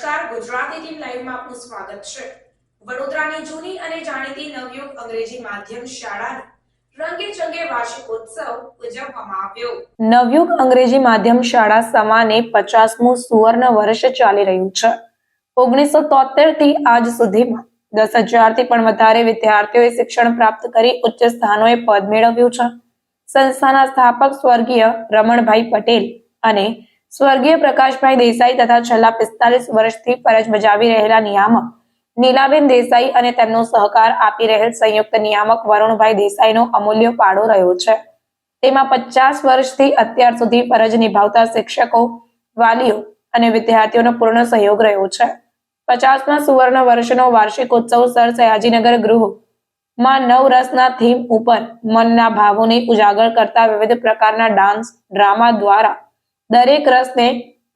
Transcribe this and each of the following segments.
નમસ્કાર. ગુજરાતી ટીમ લાઈવમાં આપનું સ્વાગત છે. વડોદરાની જૂની અને જાણીતી નવયુગ અંગ્રેજી માધ્યમ શાળાનો નવયુગ અંગ્રેજી માધ્યમ શાળા સમાને પચાસમું સુવર્ણ વર્ષ ચાલી રહ્યું છે. ઓગણીસો તોતેરથી આજ સુધીમાં દસ હજારથી પણ વધારે વિદ્યાર્થીઓએ શિક્ષણ પ્રાપ્ત કરી ઉચ્ચ સ્થાનોએ પદ મેળવ્યું છે. સંસ્થાના સ્થાપક સ્વર્ગીય રમણભાઈ પટેલ અને સ્વર્ગીય પ્રકાશભાઈ દેસાઈ તથા છેલ્લા પિસ્તાલીસ વર્ષથી ફરજ બજાવી રહેલા નિયામક નીલાબેન દેસાઈ અને તેમનો સહકાર આપી રહેલ સંયુક્ત નિયામક વરુણભાઈ દેસાઈનો અમૂલ્ય પાડો રહ્યો છે. તેમાં પચાસ વર્ષથી અત્યાર સુધી ફરજ નિભાવતા શિક્ષકો, વાલીઓ અને વિદ્યાર્થીઓનો પૂર્ણ સહયોગ રહ્યો છે. પચાસમાં સુવર્ણ વર્ષનો વાર્ષિક ઉત્સવ સર સયાજીનગર ગૃહમાં નવ રસના થીમ ઉપર મનના ભાવોને ઉજાગર કરતા વિવિધ પ્રકારના ડાન્સ, ડ્રામા દ્વારા દરેક રસને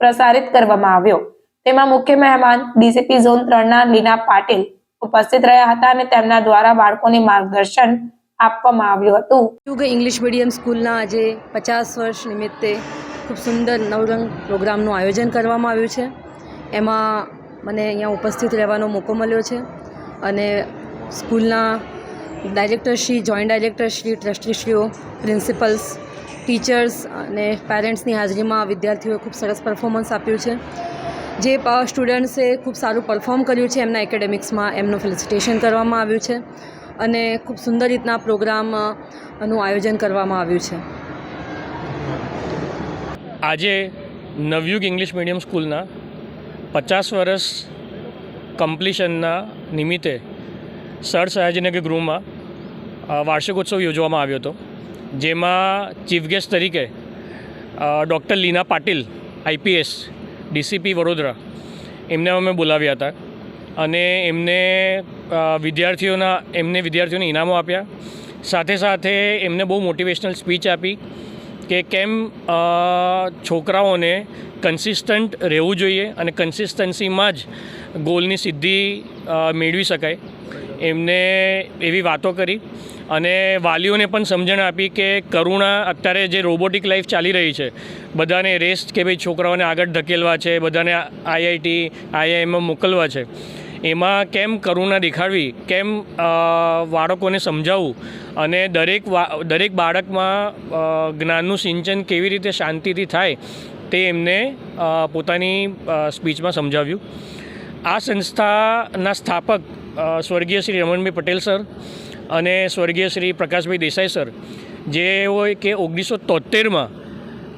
પ્રસારિત કરવામાં આવ્યો. તેમાં મુખ્ય મહેમાન ડીસીપી ઝોન ત્રણના લીના પાટીલ ઉપસ્થિત રહ્યા હતા અને તેમના દ્વારા બાળકોને માર્ગદર્શન આપવામાં આવ્યું હતું. યુગ ઇંગ્લિશ મીડિયમ સ્કૂલના આજે પચાસ વર્ષ નિમિત્તે ખૂબ સુંદર નવરંગ પ્રોગ્રામનું આયોજન કરવામાં આવ્યું છે. એમાં મને અહીંયા ઉપસ્થિત રહેવાનો મોકો મળ્યો છે અને સ્કૂલના ડાયરેક્ટરશ્રી જોઈન્ટ ડાયરેક્ટરશ્રી ટ્રસ્ટીશ્રીઓ પ્રિન્સિપલ્સ ટીચર્સ અને પેરેન્ટ્સની હાજરીમાં વિદ્યાર્થીઓએ ખૂબ સરસ પરફોર્મન્સ આપ્યું છે. જે સ્ટુડન્ટ્સે ખૂબ સારું પરફોર્મ કર્યું છે, એમના એકેડેમિક્સમાં એમનું ફેલિસિટેશન કરવામાં આવ્યું છે અને ખૂબ સુંદર રીતના પ્રોગ્રામનું આયોજન કરવામાં આવ્યું છે. આજે નવયુગ ઇંગ્લિશ મીડિયમ સ્કૂલના પચાસ વર્ષ કમ્પ્લીશનના નિમિત્તે સર સયાજીનગર ગૃહમાં વાર્ષિકોત્સવ યોજવામાં આવ્યો હતો. જેમાં ચીફ ગેસ્ટ તરીકે doctor Leena Patil IPS DCP Vadodara, એમને અમે બોલાવ્યા હતા. અને એમને વિદ્યાર્થીઓના, એમને વિદ્યાર્થીઓને ઇનામો આપ્યા. સાથે સાથે એમને બહુ મોટિવેશનલ સ્પીચ આપી કે કેમ છોકરાઓને કન્સિસ્ટન્ટ રહેવું જોઈએ અને કન્સિસ્ટન્સીમાં જ ગોલની સિદ્ધિ મેળવી શકાય. એમને એવી વાતો કરી અને વાલીઓને પણ સમજણ આપી કે કરુણા અત્યારે જે રોબોટિક લાઈફ ચાલી રહી છે, બધાને રેસ્ટ કે ભાઈ છોકરાઓને આગળ ધકેલવા છે, બધાને આઈઆઈટી આઈઆઈએમમાં મોકલવા છે. એમાં કેમ કરુણા દેખાડવી, કેમ બાળકોને સમજાવવું અને દરેક દરેક બાળકમાં જ્ઞાનનું સિંચન કેવી રીતે શાંતિથી થાય તે એમને પોતાની સ્પીચમાં સમજાવ્યું. આ સંસ્થાના સ્થાપક સ્વર્ગીય શ્રી રમણભાઈ પટેલ સર અને સ્વર્ગીય શ્રી પ્રકાશભાઈ દેસાઈ સર જેઓ કે ઓગણીસો તોતેરમાં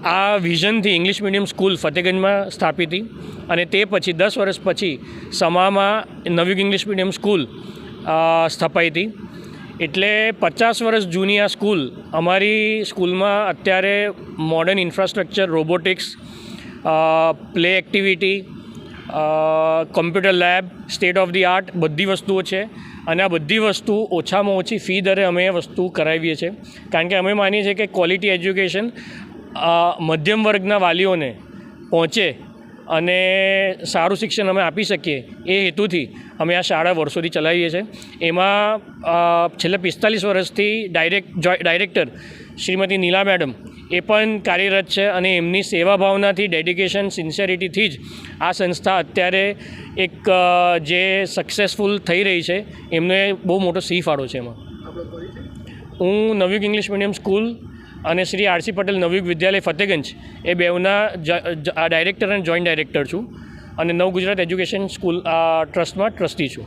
આ વિઝનથી ઇંગ્લિશ મીડિયમ સ્કૂલ ફતેગંજમાં સ્થાપિત હતી અને તે પછી દસ વર્ષ પછી સમામાં નવી ઇંગ્લિશ મીડિયમ સ્કૂલ સ્થપાઈ હતી. એટલે પચાસ વર્ષ જૂની આ સ્કૂલ અમારી સ્કૂલમાં અત્યારે modern infrastructure robotics play activity computer lab state of the art બધી વસ્તુઓ છે. અને આ બધી વસ્તુ ઓછામાં ઓછી ફી દરે અમે એ વસ્તુ કરાવીએ છીએ. કારણ કે અમે માનીએ છીએ કે ક્વોલિટી એજ્યુકેશન મધ્યમ વર્ગના વાલીઓને પહોંચે અને સારું શિક્ષણ અમે આપી શકીએ એ હેતુથી અમે આ શાળા વર્ષોથી ચલાવીએ છીએ. એમાં છેલ્લા પિસ્તાલીસ વર્ષથી direct director Shrimati Neela madam, એ પણ કાર્યરત છે અને એમની સેવા ભાવનાથી ડેડિકેશન સિન્સિયરિટીથી જ આ સંસ્થા અત્યારે એક જે સક્સેસફુલ થઈ રહી છે, એમને બહુ મોટો સી ફાળો છે એમાં. હું નવયુગ ઇંગ્લિશ મીડિયમ સ્કૂલ અને શ્રી આરસી પટેલ નવયુગ વિદ્યાલય ફતેગંજ, એ આ ડાયરેક્ટર અને જોઈન્ટ ડાયરેક્ટર છું અને નવ ગુજરાત એજ્યુકેશન સ્કૂલ ટ્રસ્ટમાં ટ્રસ્ટી છું.